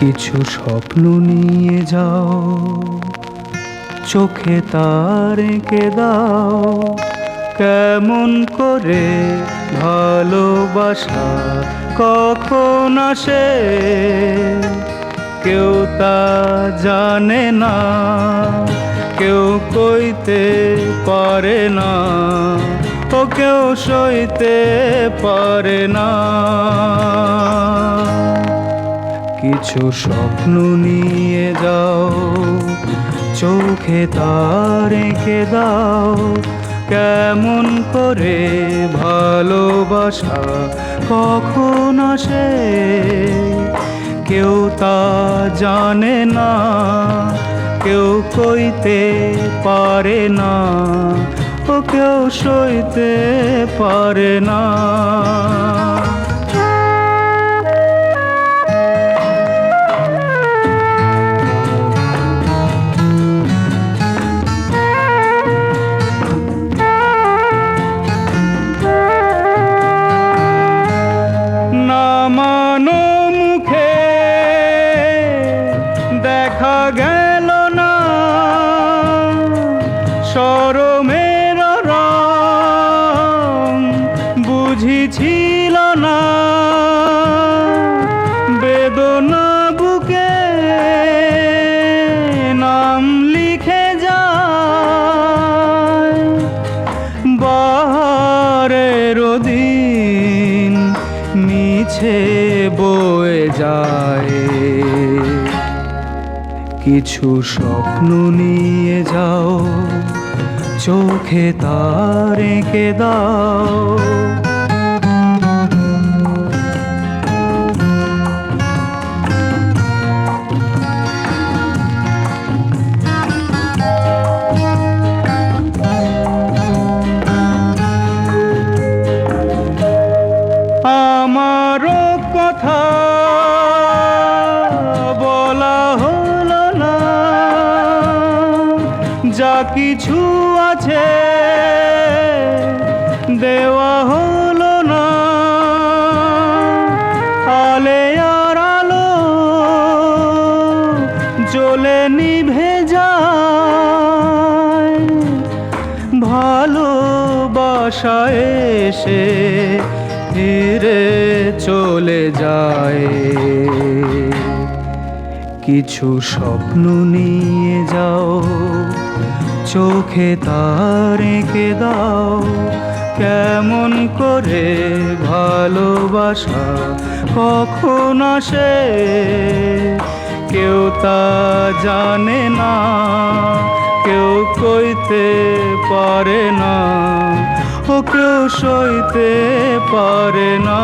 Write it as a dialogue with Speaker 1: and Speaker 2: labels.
Speaker 1: কিছু স্বপ্ন নিয়ে যাও। চোখে তার এঁকে দাও। কেমন করে ভালোবাসা কখন আসে, কেউ তা জানে না। কেউ কইতে পারে না, ও কেউ সইতে পারে না। কিছু স্বপ্ন নিয়ে যাও। চোখে তার এঁকে দাও। কেমন করে ভালোবাসা কখন আসে? কেউ তা জানে না। কেউ কইতে পারে না। ও কেউ সইতে পারে না। গেল না। সরমের বুঝিছিল না। বেদনা বুকে নাম লিখে বারের দিন মিছে বয়ে যায়। কিছু স্বপ্ন নিয়ে যাও চোখে তার দাও। কিছু আছে। দেওয়া হলো না। আলে আর আলো জ্বলে নিভে যায়। ভালোবাসা এসে ফিরে চলে যায়। কিছু স্বপ্ন নিয়ে যাও। চোখে তার এঁকে দাও। কেমন করে ভালোবাসা কখন আসে কেউ তা জানে না, কেউ কইতে পারে না ও কেউ সইতে পারে না।